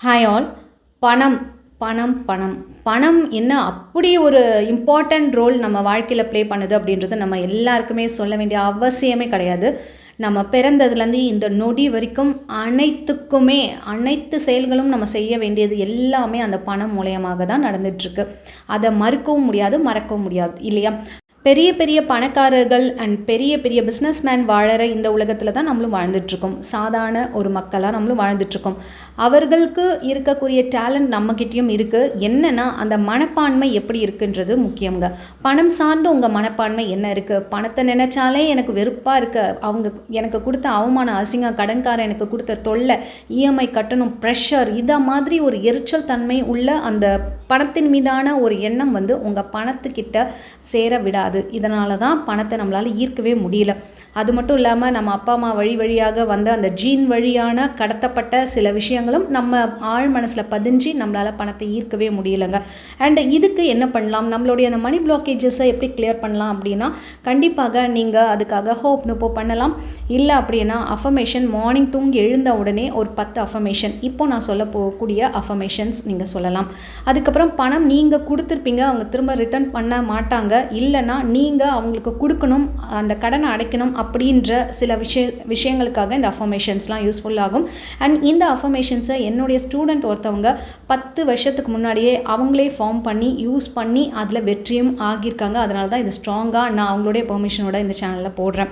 Hi all பணம் பணம் பணம். பணம் என்ன அப்படி ஒரு இம்பார்ட்டண்ட் ரோல் நம்ம வாழ்க்கையில் ப்ளே பண்ணுது அப்படின்றது நம்ம எல்லாருக்குமே சொல்ல வேண்டிய அவசியமே கிடையாது. நம்ம பிறந்ததுலேருந்து இந்த நொடி வரைக்கும் அனைத்துக்குமே அனைத்து செயல்களும் நம்ம செய்ய வேண்டியது எல்லாமே அந்த பணம் மூலயமாக தான் நடந்துட்டுருக்கு. அதை மறுக்கவும் முடியாது மறக்கவும் முடியாது இல்லையா? பெரிய பெரிய பணக்காரர்கள் அண்ட் பெரிய பெரிய பிஸ்னஸ்மேன் வாழற இந்த உலகத்தில் தான் நம்மளும் வாழ்ந்துட்டுருக்கோம். சாதாரண ஒரு மக்களாக நம்மளும் வாழ்ந்துட்டுருக்கோம். அவர்களுக்கு இருக்கக்கூடிய டேலண்ட் நம்மக்கிட்டேயும் இருக்குது என்னென்னா அந்த மனப்பான்மை எப்படி இருக்குன்றது முக்கியங்க பணம் சார்ந்த உங்கள் மனப்பான்மை என்ன இருக்குது பணத்தை நினச்சாலே எனக்கு வெறுப்பாக இருக்க. அவங்க எனக்கு கொடுத்த அவமான அசிங்க கடன்காரன் எனக்கு கொடுத்த தொல்லை இஎம்ஐ கட்டணும் ப்ரெஷர் இதை மாதிரி ஒரு எரிச்சல் தன்மை உள்ள அந்த பணத்தின் மீதான ஒரு எண்ணம் வந்து உங்கள் பணத்துக்கிட்ட சேர விடாது. இதனால தான் பணத்தை நம்மளால் ஈர்க்கவே முடியல. அது மட்டும் இல்லாமல் நம்ம அப்பா அம்மா வழி வழியாக வந்த அந்த ஜீன் வழியான கடத்தப்பட்ட சில விஷயங்களும் நம்ம ஆழ் மனசில் பதிஞ்சு நம்மளால் பணத்தை ஈர்க்கவே முடியலைங்க. அண்ட் இதுக்கு என்ன பண்ணலாம்? நம்மளுடைய அந்த மணி பிளாக்கேஜஸை எப்படி கிளியர் பண்ணலாம் அப்படின்னா கண்டிப்பாக நீங்கள் அதுக்காக ஹோப் நுப்போ பண்ணலாம். இல்லை அப்படின்னா அஃபர்மேஷன் மார்னிங் தூங்கி எழுந்த உடனே ஒரு பத்து அஃபர்மேஷன் இப்போ நான் சொல்ல போகக்கூடிய அஃபர்மேஷன்ஸ் நீங்கள் சொல்லலாம். அதுக்கப்புறம் பணம் நீங்கள் கொடுத்துருப்பீங்க அவங்க திரும்ப ரிட்டர்ன் பண்ண மாட்டாங்க. இல்லைன்னா நீங்கள் அவங்களுக்கு கொடுக்கணும் அந்த கடனை அடைக்கணும் அப்படின்ற சில விஷய விஷயங்களுக்காக இந்த அஃபர்மேஷன்ஸ்லாம் யூஸ்ஃபுல் ஆகும் அண்ட் இந்த அஃபர்மேஷன்ஸை என்னுடைய ஸ்டூடெண்ட் ஒருத்தவங்க பத்து வருஷத்துக்கு முன்னாடியே அவங்களே ஃபார்ம் பண்ணி யூஸ் பண்ணி அதில் வெற்றியும் ஆகியிருக்காங்க. அதனால தான் இது ஸ்ட்ராங்காக நான் அவங்களுடைய பெர்மிஷனோட இந்த சேனலில் போடுறேன்.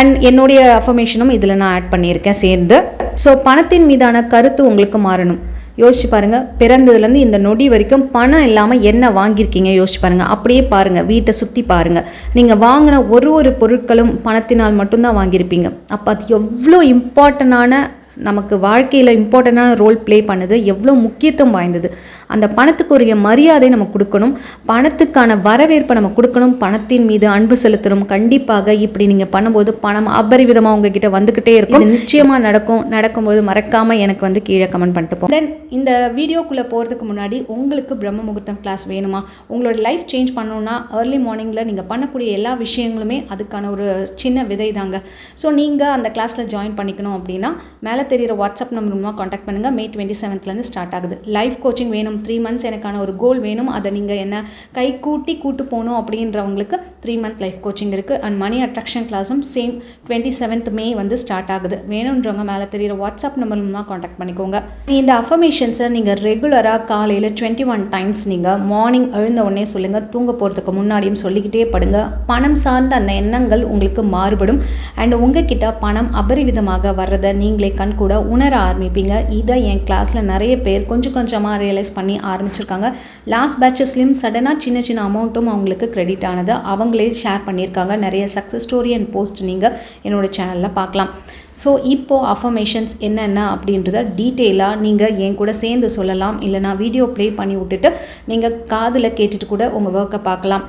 அண்ட் என்னுடைய அஃபர்மேஷனும் இதில் நான் ஆட் பண்ணியிருக்கேன் சேர்ந்து. ஸோ பணத்தின் மீதான கருத்து உங்களுக்கு மாறணும். யோசிச்சு பாருங்கள் பிறந்ததுலேருந்து இந்த நொடி வரைக்கும் பணம் இல்லாமல் என்ன வாங்கியிருக்கீங்க? யோசிச்சு பாருங்கள் அப்படியே பாருங்கள் வீட்டை சுற்றி பாருங்கள் நீங்கள் வாங்கின ஒரு ஒரு பொருட்களும் பணத்தினால் மட்டும்தான் வாங்கியிருப்பீங்க. அப்போ அது எவ்வளோ இம்பார்ட்டண்டான நமக்கு வாழ்க்கையில் இம்பார்ட்டண்டான ரோல் ப்ளே பண்ணுது. எவ்வளோ முக்கியத்துவம் வாய்ந்தது. அந்த பணத்துக்குரிய மரியாதை நம்ம கொடுக்கணும். பணத்துக்கான வரவேற்பை நம்ம கொடுக்கணும். பணத்தின் மீது அன்பு செலுத்தணும். கண்டிப்பாக இப்படி நீங்கள் பண்ணும்போது பணம் அபரிவிதமாக உங்ககிட்ட வந்துக்கிட்டே இருக்கும். நிச்சயமாக நடக்கும். நடக்கும்போது மறக்காமல் எனக்கு வந்து கீழே கமெண்ட் பண்ணிட்டு போ. தென் இந்த வீடியோக்குள்ளே போகிறதுக்கு முன்னாடி உங்களுக்கு பிரம்ம முகூர்த்தம் கிளாஸ் வேணுமா? உங்களோட லைஃப் சேஞ்ச் பண்ணணும்னா ஏர்லி மார்னிங்கில் நீங்கள் பண்ணக்கூடிய எல்லா விஷயங்களுமே அதுக்கான ஒரு சின்ன விதை தாங்க ஸோ நீங்கள் அந்த கிளாஸில் ஜாயின் பண்ணிக்கணும் அப்படின்னா மேலே தெரிகிற வாட்ஸ்அப் நம்பர் மூலமாக காண்டாக்ட் பண்ணுங்கள் மே டுவெண்ட்டி செவன்த்லேருந்து ஸ்டார்ட் ஆகுது. லைஃப் கோச்சிங் வேணும். த்ரீ மந்த்ஸ் எனக்கான ஒரு கோல் வேணும். அதை நீங்கள் என்ன கை கூட்டி கூட்டு போகணும் அப்படின்றவங்களுக்கு த்ரீ மந்த் லைஃப் கோச்சிங் இருக்குது அண்ட் மணி அட்ராக்ஷன் கிளாஸும் சேம் டுவெண்ட்டி செவன்த் மே வந்து ஸ்டார்ட் ஆகுது. வேணுன்றவங்க மேலே தெரிகிற வாட்ஸ்அப் நம்பர் மூலமாக காண்டாக்ட் பண்ணிக்கோங்க. இந்த அஃபர்மேஷன்ஸை நீங்கள் ரெகுலராக காலையில் டுவெண்ட்டி ஒன் டைம்ஸ் நீங்கள் மார்னிங் எழுந்த உடனே சொல்லுங்கள் தூங்க போகிறதுக்கு முன்னாடியும் சொல்லிக்கிட்டே படுங்க. பணம் சார்ந்த அந்த எண்ணங்கள் உங்களுக்கு மாறுபடும். அண்ட் உங்ககிட்ட பணம் அபரிவிதமாக வர்றதை நீங்களே கண் கூட உணர ஆரம்பிப்பீங்க. இதை என் கிளாஸில் நிறைய பேர் கொஞ்சம் கொஞ்சமாக ரியலைஸ் பண்ணி ஆரம்பிச்சிருக்காங்க. லாஸ்ட் பேட்சஸ்லேயும் சடனாக சின்ன சின்ன அமௌண்ட்டும் அவங்களுக்கு கிரெடிட் ஆனது. அவங்களே ஷேர் பண்ணியிருக்காங்க. நிறைய சக்ஸஸ் ஸ்டோரி அண்ட் போஸ்ட் நீங்கள் என்னோட சேனலில் பார்க்கலாம். ஸோ இப்போது அஃபர்மேஷன்ஸ் என்னென்ன அப்படின்றத டீட்டெயிலாக நீங்கள் என் கூட சேர்ந்து சொல்லலாம். இல்லைனா வீடியோ ப்ளே பண்ணி விட்டுட்டு நீங்கள் காதில் கேட்டுட்டு கூட உங்கள் ஒர்க்கை பார்க்கலாம்.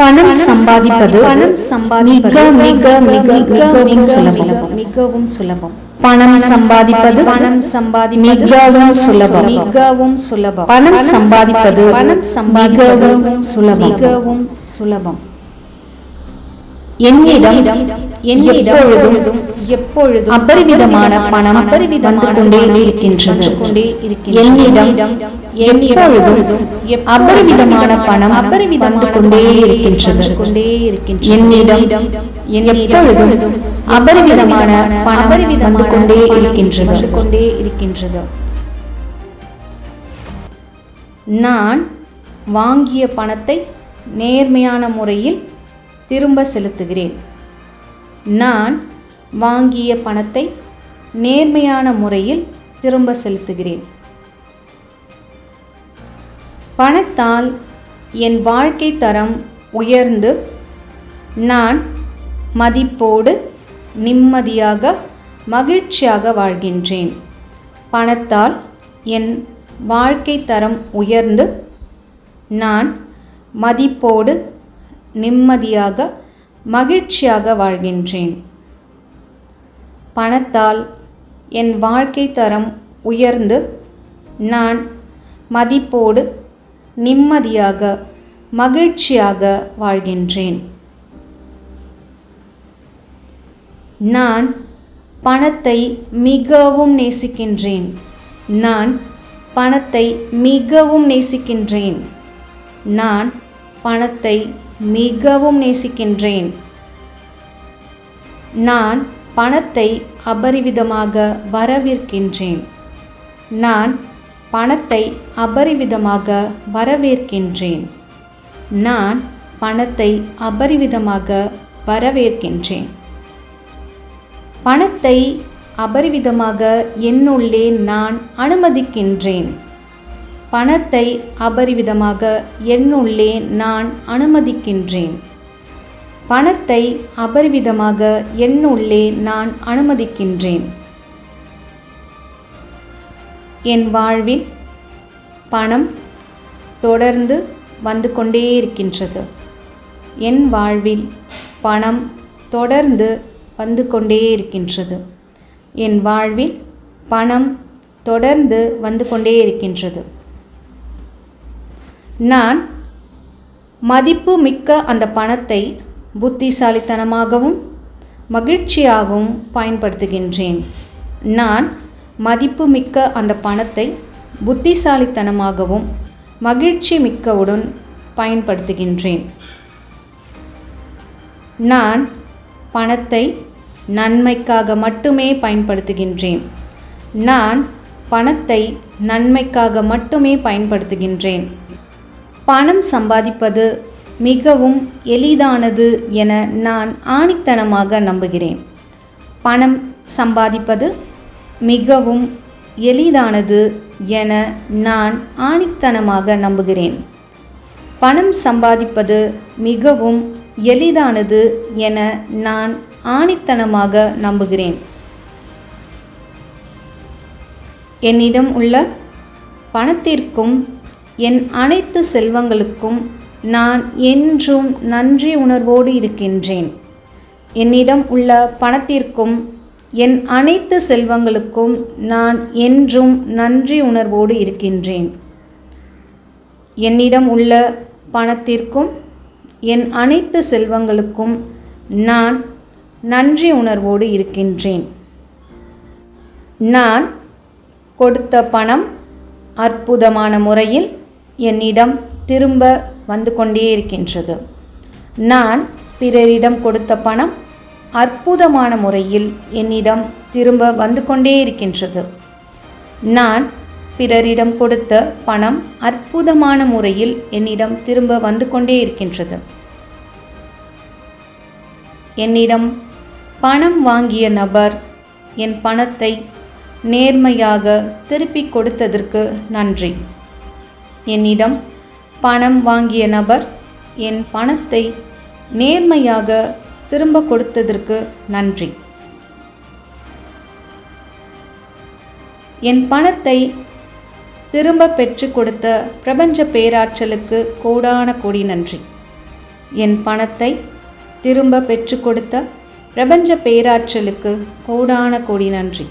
பணம் சம்பாதிப்பது பணம் சம்பாதிப்பது மிக மிக மிக மிகவும் சுலபம். மிகவும் சுலபம். பணம் சம்பாதிப்பது பணம் சம்பாதிப்பது மிகவும் சுலபம். மிகவும் சுலபம். பணம் சம்பாதிப்பது பணம் மிகவும் சுலபம். மிகவும் சுலபம். என்னிடம் என்னிடம் எப்பொழுதும் எப்பொழுதும் அபரிவிதமான பணம் அபரிவிதமான கொண்டே இருக்கின்றது. கொண்டே. என்னிடம் எப்பொழுதும் அபரிவிதமான பணம் அபரிவிதமான வந்து கொண்டே இருக்கின்றது. கொண்டே இருக்கின்றது. என்னிடம் எப்பொழுதும் அபரிவிதமான பணம் வந்து கொண்டே இருக்கின்றது. கொண்டே இருக்கின்றது. நான் வாங்கிய பணத்தை நேர்மையான முறையில் திரும்ப செலுத்துகிறேன். நான் வாங்கிய பணத்தை நேர்மையான முறையில் திரும்ப செலுத்துகிறேன். பணத்தால் என் வாழ்க்கை தரம் உயர்ந்து நான் மதிப்போடு நிம்மதியாக மகிழ்ச்சியாக வாழ்கின்றேன். பணத்தால் என் வாழ்க்கை தரம் உயர்ந்து நான் மதிப்போடு நிம்மதியாக மகிழ்ச்சியாக வாழ்கின்றேன். பணத்தால் என் வாழ்க்கை தரம் உயர்ந்து நான் மதிப்போடு நிம்மதியாக மகிழ்ச்சியாக வாழ்கின்றேன். நான் பணத்தை மிகவும் நேசிக்கின்றேன். நான் பணத்தை மிகவும் நேசிக்கின்றேன். நான் பணத்தை மிகவும் நேசிக்கின்றேன். நான் பணத்தை அபரிவிதமாக வரவேற்கின்றேன். நான் பணத்தை அபரிவிதமாக வரவேற்கின்றேன். நான் பணத்தை அபரிவிதமாக வரவேற்கின்றேன். பணத்தை அபரிவிதமாக என்னுள்ளே நான் அனுமதிக்கின்றேன். பணத்தை அபரிவிதமாக என்னுள்ளே நான் அனுமதிக்கின்றேன். பணத்தை அபரிவிதமாக என்னுள்ளே நான் அனுமதிக்கின்றேன். என் வாழ்வில் பணம் தொடர்ந்து வந்து கொண்டே இருக்கின்றது. என் வாழ்வில் பணம் தொடர்ந்து வந்து கொண்டே இருக்கின்றது. என் வாழ்வில் பணம் தொடர்ந்து வந்து கொண்டே இருக்கின்றது. நான் மதிப்பு மிக்க அந்த பணத்தை புத்திசாலித்தனமாகவும் மகிழ்ச்சியாகவும் பயன்படுத்துகின்றேன். நான் மதிப்புமிக்க அந்த பணத்தை புத்திசாலித்தனமாகவும் மகிழ்ச்சி மிக்கவுடன் பயன்படுத்துகின்றேன். நான் பணத்தை நன்மைக்காக மட்டுமே பயன்படுத்துகின்றேன். நான் பணத்தை நன்மைக்காக மட்டுமே பயன்படுத்துகின்றேன். பணம் சம்பாதிப்பது மிகவும் எளிதானது என நான் ஆணித்தனமாக நம்புகிறேன். பணம் சம்பாதிப்பது மிகவும் எளிதானது என நான் ஆணித்தனமாக நம்புகிறேன். பணம் சம்பாதிப்பது மிகவும் எளிதானது என நான் ஆணித்தனமாக நம்புகிறேன். என்னிடம் உள்ள பணத்திற்கும் என் அனைத்து செல்வங்களுக்கும் நான் என்றும் நன்றி உணர்வோடு இருக்கின்றேன். என்னிடம் உள்ள பணத்திற்கும் என் அனைத்து செல்வங்களுக்கும் நான் என்றும் நன்றி உணர்வோடு இருக்கின்றேன். என்னிடம் உள்ள பணத்திற்கும் என் அனைத்து செல்வங்களுக்கும் நான் நன்றி உணர்வோடு இருக்கின்றேன். நான் கொடுத்த பணம் அற்புதமான முறையில் என்னிடம் திரும்ப வந்து கொண்டே இருக்கின்றது. நான் பிறரிடம் கொடுத்த பணம் அற்புதமான முறையில் என்னிடம் திரும்ப வந்து கொண்டே இருக்கின்றது. நான் பிறரிடம் கொடுத்த பணம் அற்புதமான முறையில் என்னிடம் திரும்ப வந்து கொண்டே இருக்கின்றது. என்னிடம் பணம் வாங்கிய நபர் என் பணத்தை நேர்மையாக திருப்பிக் கொடுத்ததற்கு நன்றி. என்னிடம் பணம் வாங்கிய நபர் என் பணத்தை நேர்மையாக திரும்ப கொடுத்ததற்கு நன்றி. என் பணத்தை திரும்ப பெற்று கொடுத்த பிரபஞ்ச பேராற்றலுக்கு கோடான கோடி நன்றி. என் பணத்தை திரும்ப பெற்று கொடுத்த பிரபஞ்ச பேராற்றலுக்கு கோடான கோடி நன்றி.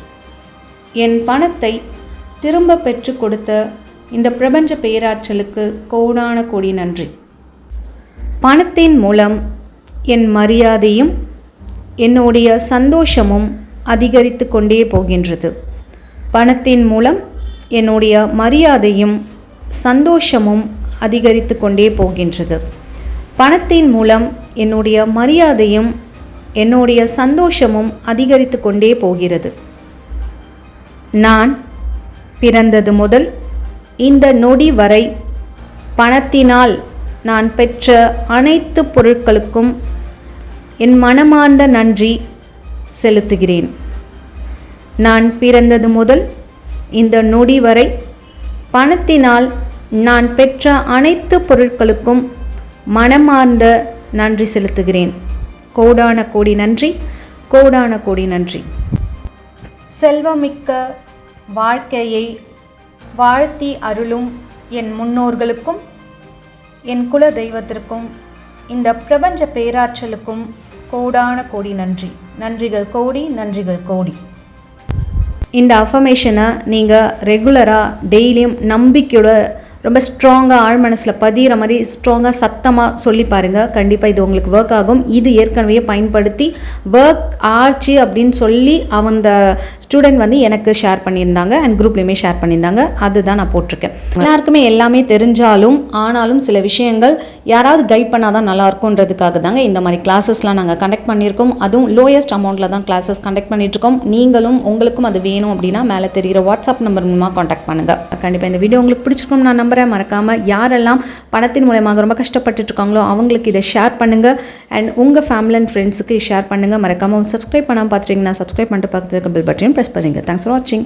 என் பணத்தை திரும்ப பெற்று கொடுத்த இந்த பிரபஞ்ச பேராற்றலுக்கு கோடான கோடி நன்றி. பணத்தின் மூலம் என் மரியாதையும் என்னுடைய சந்தோஷமும் அதிகரித்து கொண்டே போகின்றது. பணத்தின் மூலம் என்னுடைய மரியாதையும் சந்தோஷமும் அதிகரித்து கொண்டே போகின்றது. பணத்தின் மூலம் என்னுடைய மரியாதையும் என்னுடைய சந்தோஷமும் அதிகரித்து கொண்டே போகிறது. நான் பிறந்தது முதல் இந்த நொடி வரை பணத்தினால் நான் பெற்ற அனைத்து பொருட்களுக்கும் என் மனமார்ந்த நன்றி செலுத்துகிறேன். நான் பிறந்தது முதல் இந்த நொடி வரை பணத்தினால் நான் பெற்ற அனைத்து பொருட்களுக்கும் மனமார்ந்த நன்றி செலுத்துகிறேன். கோடான கோடி நன்றி கோடான கோடி நன்றி. செல்வமிக்க வாழ்க்கையை வாழ்த்தி அருளும் என் முன்னோர்களுக்கும் என் குல தெய்வத்திற்கும் இந்த பிரபஞ்ச பேராற்றலுக்கும் கோடான கோடி நன்றி. நன்றிகள் கோடி நன்றிகள் கோடி. இந்த அஃபர்மேஷனை நீங்கள் ரெகுலராக டெய்லியும் நம்பிக்கையோட ரொம்ப ஸ்ட்ராங்காக ஆழ் மனசில் பதிகிற மாதிரி ஸ்ட்ராங்காக சத்தமாக சொல்லி பாருங்கள் கண்டிப்பாக இது உங்களுக்கு ஒர்க் ஆகும். இது ஏற்கனவே பயன்படுத்தி ஒர்க் ஆச்சு அப்படின்னு சொல்லி அந்த ஸ்டூடெண்ட் வந்து எனக்கு ஷேர் பண்ணியிருந்தாங்க. அண்ட் குரூப்லேயுமே ஷேர் பண்ணியிருந்தாங்க. அதுதான் நான் போட்டிருக்கேன். எல்லாருக்குமே எல்லாமே தெரிஞ்சாலும் ஆனாலும் சில விஷயங்கள் யாராவது கைட் பண்ணால் தான் நல்லா இருக்கும்ன்றதுக்காக தாங்க இந்த மாதிரி கிளாஸஸ்லாம் நாங்கள் கண்டக்ட் பண்ணியிருக்கோம். அதுவும் லோயஸ்ட் அமௌண்ட்டில் தான் கிளாஸஸ் கண்டக்ட் பண்ணிட்டுருக்கோம். நீங்களும் உங்களுக்கும் அது வேணும் அப்படின்னா மேலே தெரிகிற வாட்ஸ்அப் நம்பர் மூலமாக காண்டாக்ட் பண்ணுங்கள் கண்டிப்பாக இந்த வீடியோ உங்களுக்கு பிடிச்சிருக்கும் நான் நம்பரை மறக்காமல் யாரெல்லாம் பணத்தின் மூலயமாக ரொம்ப கஷ்டப்பட்டுட்டு இருக்காங்களோ அவங்களுக்கு இதை ஷேர் பண்ணுங்கள் அண்ட் உங்கள் ஃபேமிலி அண்ட் ஃப்ரெண்ட்ஸுக்கு ஷேர் பண்ணுங்கள் மறக்காமல் சப்ஸ்கிரைப் பண்ணாமல் பார்த்துட்டிங்கன்னா சப்ஸ்கிரைப் பண்ணிட்டு பக்கத்தில் இருக்க பில் பட்டனையும் ப்ரெஸ் பண்ணுங்கள் தேங்க்ஸ் ஃபார் வாட்சிங்